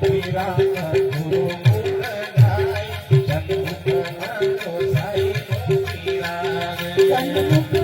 હે તમે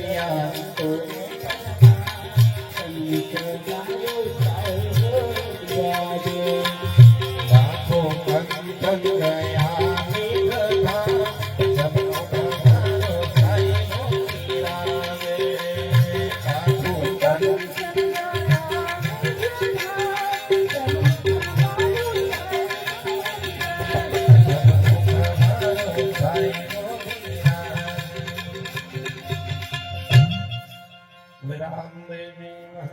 कन्या को living.